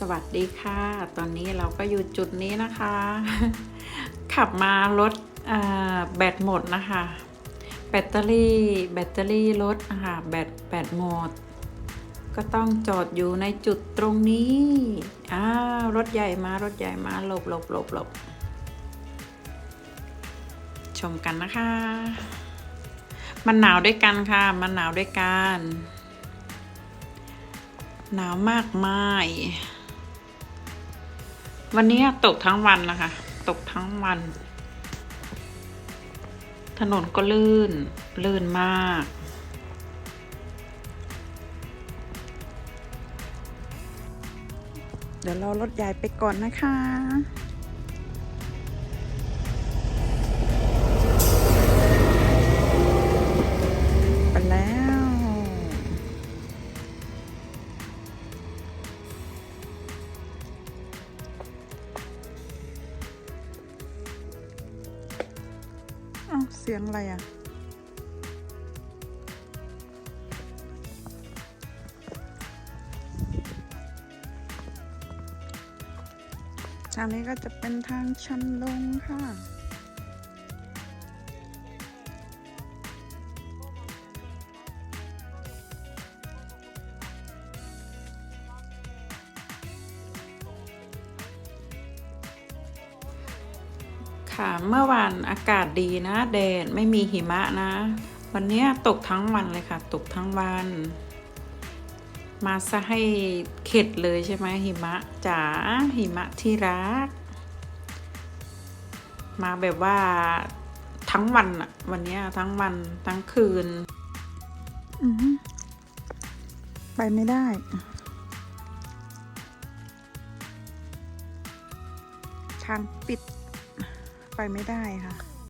สวัสดีค่ะ ตอนนี้เราก็อยู่จุดนี้นะคะ ขับมารถแบตหมดนะคะ แบตเตอรี่ แบตเตอรี่รถนะคะแบตแบตหมด ก็ต้องจอดอยู่ในจุดตรงนี้อ้าวรถใหญ่มารถใหญ่มาหลบหลบหลบหลบชมกันนะคะ มันหนาวด้วยกันค่ะ มันหนาวด้วยกัน หนาวมากมาย วันนี้ตกทั้งวันนะคะ ตกทั้งวัน ถนนก็ลื่น ลื่นมาก เดี๋ยวเรารถใหญ่ไปก่อนนะคะ เอาเสียงอะไรอะ ทางนี้ก็จะเป็นทางชันลงค่ะ ค่ะ เมื่อวานอากาศดีนะ แดดไม่มีหิมะนะ วันนี้ตกทั้งวันเลยค่ะ ตกทั้งวัน มาซะให้เข็ดเลยใช่ไหมหิมะจ๋าหิมะที่รัก มาแบบว่าทั้งวันอะวันนี้ทั้งวันทั้งคืนอือไปไม่ได้ทางปิด ไปไม่ได้ค่ะ